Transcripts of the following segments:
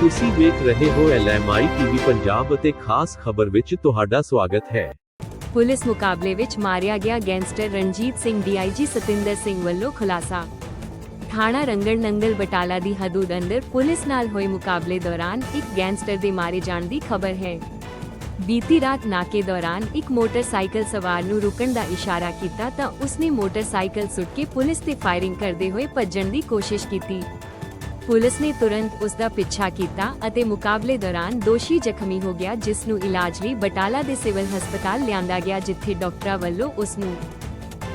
ਤੁਸੀਂ ਵੇਖ ਰਹੇ ਹੋ ਐਲਐਮਆਈ ਟੀਵੀ ਪੰਜਾਬ ਅਤੇ ਖਾਸ ਖਬਰ ਵਿੱਚ ਤੁਹਾਡਾ ਸਵਾਗਤ ਹੈ। ਪੁਲਿਸ ਮੁਕਾਬਲੇ ਵਿੱਚ ਮਾਰਿਆ ਗਿਆ ਗੈਂਗਸਟਰ ਰਣਜੀਤ ਸਿੰਘ ਡੀਆਈਜੀ ਸਤਿੰਦਰ ਸਿੰਘ ਵੱਲੋਂ ਖੁਲਾਸਾ। ਥਾਣਾ ਰੰਗੜ ਨੰਗਲ ਬਟਾਲਾ ਦੀ ਹਦੂਦ ਅੰਦਰ ਪੁਲਿਸ ਨਾਲ ਹੋਏ ਮੁਕਾਬਲੇ ਦੌਰਾਨ ਇੱਕ ਗੈਂਗਸਟਰ ਦੇ ਮਾਰੇ ਜਾਣ ਦੀ ਖਬਰ ਹੈ। ਬੀਤੀ ਰਾਤ ਨਾਕੇ ਦੌਰਾਨ ਇੱਕ ਮੋਟਰਸਾਈਕਲ ਸਵਾਰ ਨੂੰ ਰੁਕਣ ਦਾ ਇਸ਼ਾਰਾ ਕੀਤਾ ਤਾਂ ਉਸਨੇ ਮੋਟਰਸਾਈਕਲ ਸੁੱਟ ਕੇ ਪੁਲਿਸ ਤੇ ਫਾਇਰਿੰਗ ਕਰਦੇ ਹੋਏ ਭੱਜਣ ਦੀ ਕੋਸ਼ਿਸ਼ ਕੀਤੀ। ਪੁਲਿਸ ਨੇ ਤੁਰੰਤ ਉਸ ਦਾ ਪਿੱਛਾ ਕੀਤਾ ਅਤੇ ਮੁਕਾਬਲੇ ਦੌਰਾਨ ਦੋਸ਼ੀ ਜ਼ਖਮੀ ਹੋ ਗਿਆ, ਜਿਸ ਨੂੰ ਇਲਾਜ ਲਈ ਬਟਾਲਾ ਦੇ ਸਿਵਲ ਹਸਪਤਾਲ ਲਿਆਂਦਾ ਗਿਆ, ਜਿੱਥੇ ਡਾਕਟਰਾਂ ਵੱਲੋਂ ਉਸ ਨੂੰ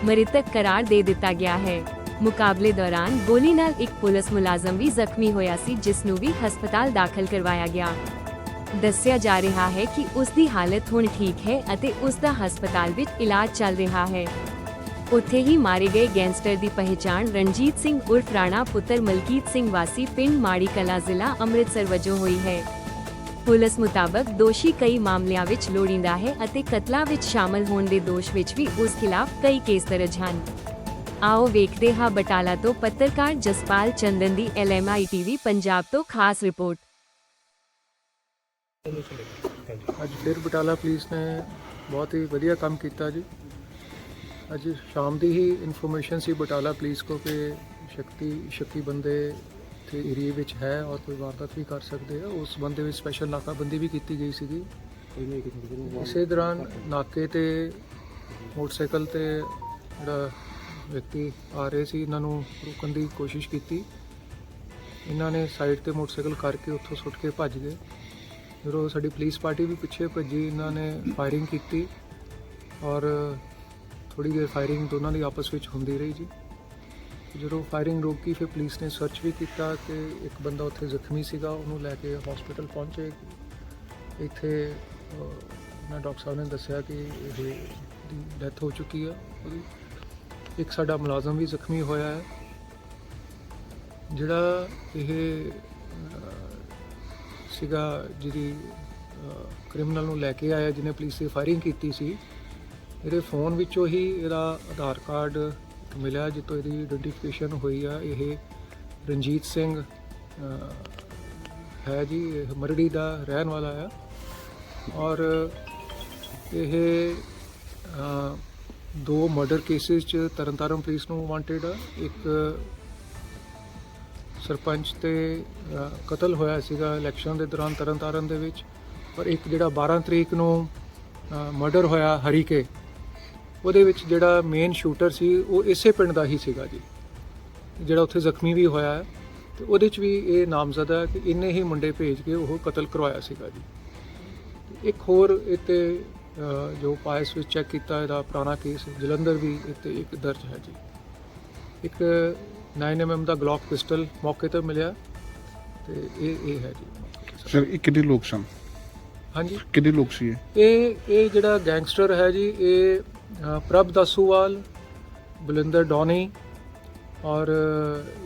ਮ੍ਰਿਤਕ ਕਰਾਰ ਦੇ ਦਿੱਤਾ ਗਿਆ ਹੈ। ਮੁਕਾਬਲੇ ਦੌਰਾਨ ਗੋਲੀ ਨਾਲ ਇੱਕ ਪੁਲਿਸ ਮੁਲਾਜ਼ਮ ਵੀ ਜ਼ਖਮੀ ਹੋਇਆ ਸੀ, ਜਿਸ ਨੂੰ ਵੀ ਹਸਪਤਾਲ ਦਾਖਲ ਕਰਵਾਇਆ ਗਿਆ। ਦੱਸਿਆ ਜਾ ਰਿਹਾ ਹੈ ਕਿ ਉਸ ਦੀ ਹਾਲਤ ਹੁਣ ਠੀਕ ਹੈ ਅਤੇ ਉਸ ਦਾ ਹਸਪਤਾਲ ਵਿੱਚ ਇਲਾਜ ਚੱਲ ਰਿਹਾ ਹੈ। ਉੱਥੇ ਹੀ ਮਾਰੇ ਗਏ ਗੈਂਗਸਟਰ ਦੀ ਪਹਿਚਾਣ ਰਣਜੀਤ ਸਿੰਘ ਉਰਫ ਰਾਣਾ ਪੁੱਤਰ ਮਲਕੀਤ ਸਿੰਘ ਵਾਸੀ ਪਿੰਡ ਮਾੜੀ ਕਲਾ ਜ਼ਿਲ੍ਹਾ ਅੰਮ੍ਰਿਤਸਰ ਵਜੋਂ ਹੋਈ ਹੈ। ਪੁਲਿਸ ਮੁਤਾਬਕ ਦੋਸ਼ੀ ਕਈ ਮਾਮਲਿਆਂ ਵਿੱਚ ਲੋੜੀਂਦਾ ਹੈ ਅਤੇ ਕਤਲਾਂ ਵਿੱਚ ਸ਼ਾਮਲ ਹੋਣ ਦੇ ਦੋਸ਼ ਵਿੱਚ ਵੀ ਉਸ ਖਿਲਾਫ ਕਈ ਕੇਸ ਦਰਜ ਹਨ। ਆਓ ਵੇਖਦੇ ਹਾਂ ਬਟਾਲਾ ਤੋਂ ਪੱਤਰਕਾਰ ਜਸਪਾਲ ਚੰਦਨ ਦੀ ਐਲਐਮਆਈ ਟੀਵੀ ਪੰਜਾਬ ਤੋਂ ਖਾਸ ਰਿਪੋਰਟ। ਅੱਜ ਫਿਰ ਬਟਾਲਾ ਪੁਲਿਸ ਨੇ ਬਹੁਤ ਹੀ ਵਧੀਆ ਕੰਮ ਕੀਤਾ ਜੀ। ਅੱਜ ਸ਼ਾਮ ਦੀ ਹੀ ਇਨਫੋਰਮੇਸ਼ਨ ਸੀ ਬਟਾਲਾ ਪੁਲਿਸ ਕੋ ਕਿ ਸ਼ਕਤੀ, ਸ਼ੱਕੀ ਬੰਦੇ ਇੱਥੇ ਏਰੀਏ ਵਿੱਚ ਹੈ ਔਰ ਕੋਈ ਵਾਰਦਾਤ ਵੀ ਕਰ ਸਕਦੇ ਆ। ਉਸ ਬੰਦੇ ਵਿੱਚ ਸਪੈਸ਼ਲ ਨਾਕਾਬੰਦੀ ਵੀ ਕੀਤੀ ਗਈ ਸੀਗੀ। ਇਸੇ ਦੌਰਾਨ ਨਾਕੇ ਤੇ ਮੋਟਰਸਾਈਕਲ ਤੇ ਜਿਹੜਾ ਵਿਅਕਤੀ ਆ ਰਹੇ ਸੀ, ਇਹਨਾਂ ਨੂੰ ਰੋਕਣ ਦੀ ਕੋਸ਼ਿਸ਼ ਕੀਤੀ। ਇਹਨਾਂ ਨੇ ਸਾਈਡ ਤੇ ਮੋਟਰਸਾਈਕਲ ਕਰਕੇ ਉੱਥੋਂ ਸੁੱਟ ਕੇ ਭੱਜ ਗਏ। ਜਦੋਂ ਸਾਡੀ ਪੁਲਿਸ ਪਾਰਟੀ ਵੀ ਪਿੱਛੇ ਭੱਜੀ, ਇਹਨਾਂ ਨੇ ਫਾਇਰਿੰਗ ਕੀਤੀ ਔਰ ਥੋੜੀ ਦੇਰ ਫਾਇਰਿੰਗ ਦੋਨਾਂ ਦੀ ਆਪਸ ਵਿੱਚ ਹੁੰਦੀ ਰਹੀ ਜੀ। ਜਦੋਂ ਫਾਇਰਿੰਗ ਰੋਕੀ ਫਿਰ ਪੁਲਿਸ ਨੇ ਸਰਚ ਵੀ ਕੀਤਾ ਕਿ ਇੱਕ ਬੰਦਾ ਉੱਥੇ ਜ਼ਖਮੀ ਸੀਗਾ ਉਹਨੂੰ ਲੈ ਕੇ ਹਸਪੀਟਲ ਪਹੁੰਚੇ। ਇੱਥੇ ਅਹ, ਨਾ ਡਾਕਟਰ ਸਾਹਿਬ ਨੇ ਦੱਸਿਆ ਕਿ ਇਹ ਡੈਥ ਹੋ ਚੁੱਕੀ ਆ। ਉਹਦੀ ਇੱਕ ਸਾਡਾ ਮੁਲਾਜ਼ਮ ਵੀ ਜ਼ਖਮੀ ਹੋਇਆ ਹੈ। ਜਿਹੜਾ ਇਹ ਸੀਗਾ ਜਿਹਦੀ ਕ੍ਰਿਮੀਨਲ ਨੂੰ ਲੈ ਕੇ ਆਇਆ ਜਿਹਨੇ ਪੁਲਿਸ ਤੇ ਫਾਇਰਿੰਗ ਕੀਤੀ ਸੀ ਇਹਦੇ ਫੋਨ ਵਿੱਚੋਂ ਹੀ ਇਹਦਾ ਆਧਾਰ ਕਾਰਡ ਮਿਲਿਆ ਜਿੱਤੋਂ ਇਹਦੀ ਆਇਡੈਂਟੀਫਿਕੇਸ਼ਨ ਹੋਈ ਆ। ਇਹ ਰਣਜੀਤ ਸਿੰਘ ਹੈ ਜੀ, ਇਹ ਮਰੜੀ ਦਾ ਰਹਿਣ ਵਾਲਾ ਆ। ਔਰ ਇਹ ਦੋ ਮਰਡਰ ਕੇਸਿਸ ਚ ਤਰਨਤਾਰਨ ਪੁਲਿਸ ਨੂੰ ਵਾਂਟਡ ਆ। ਇੱਕ ਸਰਪੰਚ ਤੇ ਕਤਲ ਹੋਇਆ ਸੀਗਾ ਇਲੈਕਸ਼ਨ ਦੇ ਦੌਰਾਨ ਤਰਨਤਾਰਨ ਦੇ ਵਿੱਚ। ਪਰ ਇੱਕ ਜਿਹੜਾ 12 ਤਰੀਕ ਨੂੰ ਮਰਡਰ ਹੋਇਆ ਹਰੀਕੇ ਉਹਦੇ ਵਿੱਚ ਜਿਹੜਾ ਮੇਨ ਸ਼ੂਟਰ ਸੀ ਉਹ ਇਸੇ ਪਿੰਡ ਦਾ ਹੀ ਸੀਗਾ ਜੀ। ਜਿਹੜਾ ਉੱਥੇ ਜ਼ਖਮੀ ਵੀ ਹੋਇਆ ਹੈ ਤੇ ਉਹਦੇ 'ਚ ਵੀ ਇਹ ਨਾਮਜ਼ਦ ਹੈ ਕਿ ਇੰਨੇ ਹੀ ਮੁੰਡੇ ਭੇਜ ਕੇ ਉਹ ਕਤਲ ਕਰਵਾਇਆ ਸੀਗਾ ਜੀ। ਇੱਕ ਹੋਰ ਇੱਥੇ ਅ, ਜੋ ਪਾਇਸ ਵਿੱਚ ਚੈੱਕ ਕੀਤਾ ਇਹਦਾ ਪੁਰਾਣਾ ਕੇਸ ਜਲੰਧਰ ਵੀ ਇੱਥੇ ਇੱਕ ਦਰਜ ਹੈ ਜੀ। ਇੱਕ 9mm ਦਾ ਗਲੌਕ ਪਿਸਟਲ ਮੌਕੇ ਤੇ ਮਿਲਿਆ ਤੇ ਇਹ ਇਹ ਹੈ ਜੀ। ਸਰ ਇਹ ਕਿੰਨੇ ਲੋਕ ਸਨ? ਹਾਂਜੀ। ਕਿੰਨੇ ਲੋਕ ਸੀ ਇਹ? ਇਹ ਜਿਹੜਾ ਗੈਂਗਸਟਰ ਹੈ ਜੀ ਇਹ ਪ੍ਰਭ ਦਸੂਵਾਲ ਬਲਿੰਦਰ ਡੌਨੀ ਔਰ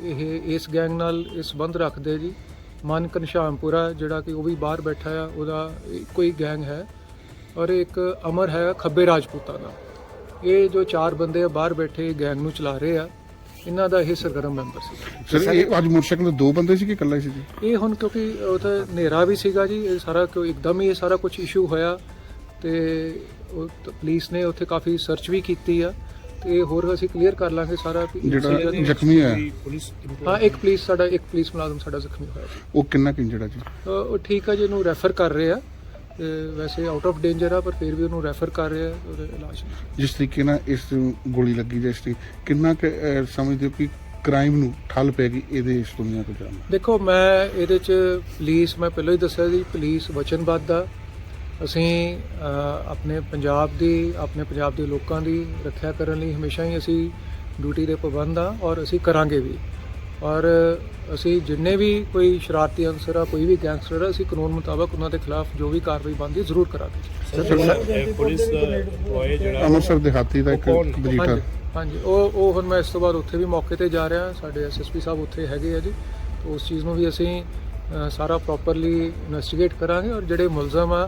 ਇਹ ਇਸ ਗੈਂਗ ਨਾਲ ਇਹ ਸੰਬੰਧ ਰੱਖਦੇ ਜੀ। ਮਨ ਘਨਸ਼ਾਮਪੁਰਾ ਜਿਹੜਾ ਕਿ ਉਹ ਵੀ ਬਾਹਰ ਬੈਠਾ ਆ ਉਹਦਾ ਹੀ ਗੈਂਗ ਹੈ ਔਰ ਇੱਕ ਅਮਰ ਹੈ ਖੱਬੇ ਰਾਜਪੂਤਾਂ ਦਾ। ਇਹ ਜੋ ਚਾਰ ਬੰਦੇ ਆ ਬਾਹਰ ਬੈਠੇ ਗੈਂਗ ਨੂੰ ਚਲਾ ਰਹੇ ਆ ਇਹਨਾਂ ਦਾ ਇਹ ਸਰਗਰਮ ਮੈਂਬਰ ਸੀ। ਸਰ ਇਹ ਅੱਜ ਮੋਟਰਸਾਈਕਲ ਤੇ ਦੋ ਬੰਦੇ ਸੀ ਕਿ ਇਕੱਲਾ ਸੀ ਜੀ? ਇਹ ਹੁਣ ਕਿਉਂਕਿ ਉਹ ਤਾਂ ਹਨੇਰਾ ਵੀ ਸੀਗਾ ਜੀ ਇਹ ਸਾਰਾ ਕਿਉਂ ਇੱਕਦਮ ਹੀ ਇਹ ਸਾਰਾ ਕੁਝ ਇਸ਼ੂ ਹੋਇਆ। ਤੇ ਉਹ ਤਾਂ ਪੁਲਿਸ ਨੇ ਉੱਥੇ ਕਾਫੀ ਸਰਚ ਵੀ ਕੀਤੀ ਆ ਤੇ ਹੋਰ ਅਸੀਂ ਕਲੀਅਰ ਕਰ ਲਾਂਗੇ ਸਾਰਾ ਕਿ ਜਿਹੜਾ ਜ਼ਖਮੀ ਹੈ ਹਾਂ ਇੱਕ ਪੁਲਿਸ ਸਾਡਾ ਇੱਕ ਪੁਲਿਸ ਮੁਲਾਜ਼ਮ ਸਾਡਾ ਜ਼ਖਮੀ ਹੋਇਆ ਜੀ। ਉਹ ਕਿੰਨਾ ਕਿ ਇੰਜਰਡ ਜੀ? ਉਹ ਠੀਕ ਆ ਜੀ ਇਹਨੂੰ ਰੈਫਰ ਕਰ ਰਹੇ ਆ। ਤੇ ਵੈਸੇ ਆਊਟ ਆਫ ਡੇਂਜਰ ਆ ਪਰ ਫਿਰ ਵੀ ਉਹਨੂੰ ਰੈਫਰ ਕਰ ਰਹੇ ਆ ਉਹਦੇ ਇਲਾਜ ਲਈ। ਜਿਸ ਤਰੀਕੇ ਨਾਲ ਇਸ ਨੂੰ ਗੋਲੀ ਲੱਗੀ ਜਾਂ ਇਸ ਤੇ ਕਿੰਨਾ ਕੁ, ਅਹ, ਸਮਝਦੇ ਹੋ ਕਿ ਕ੍ਰਾਈਮ ਨੂੰ ਠੱਲ ਪੈਗੀ ਇਹਦੇ ਇਸ ਦੁਨੀਆ ਤੋਂ ਜਾਣ ਦੇਖੋ ਮੈਂ ਇਹਦੇ ਚ ਪੁਲਿਸ ਮੈਂ ਪਹਿਲਾਂ ਹੀ ਦੱਸਿਆ ਜੀ ਪੁਲਿਸ ਵਚਨਬੱਧ ਆ। ਅਸੀਂ ਆਪਣੇ ਪੰਜਾਬ ਦੀ ਆਪਣੇ ਪੰਜਾਬ ਦੇ ਲੋਕਾਂ ਦੀ ਰੱਖਿਆ ਕਰਨ ਲਈ ਹਮੇਸ਼ਾ ਹੀ ਅਸੀਂ ਡਿਊਟੀ ਦੇ ਪਾਬੰਦ ਆ ਔਰ ਅਸੀਂ ਕਰਾਂਗੇ ਵੀ। ਔਰ ਅਸੀਂ ਜਿੰਨੇ ਵੀ ਕੋਈ ਸ਼ਰਾਰਤੀ ਅਨਸਰ ਆ ਕੋਈ ਵੀ ਗੈਂਗਸਟਰ ਆ ਅਸੀਂ ਕਾਨੂੰਨ ਮੁਤਾਬਕ ਉਹਨਾਂ ਦੇ ਖਿਲਾਫ ਜੋ ਵੀ ਕਾਰਵਾਈ ਬਣਦੀ ਜ਼ਰੂਰ ਕਰਾਂਗੇ। ਪੁਲਿਸ ਹੋਏ ਜਿਹੜਾ ਅੰਮ੍ਰਿਤਸਰ ਦਿਹਾਤੀ ਦਾ ਇੱਕ ਵਜੀਟਰ ਹਾਂਜੀ ਹਾਂਜੀ ਉਹ ਉਹ ਹੁਣ ਮੈਂ ਇਸ ਤੋਂ ਬਾਅਦ ਉੱਥੇ ਵੀ ਮੌਕੇ ਤੇ ਜਾ ਰਿਹਾ ਸਾਡੇ ਐਸਐਸਪੀ ਸਾਹਿਬ ਉੱਥੇ ਹੈਗੇ ਆ ਜੀ। ਉਸ ਚੀਜ਼ ਨੂੰ ਵੀ ਅਸੀਂ ਸਾਰਾ ਪ੍ਰੋਪਰਲੀ ਇਨਵੈਸਟੀਗੇਟ ਕਰਾਂਗੇ ਔਰ ਜਿਹੜੇ ਮੁਲਜ਼ਮ ਆ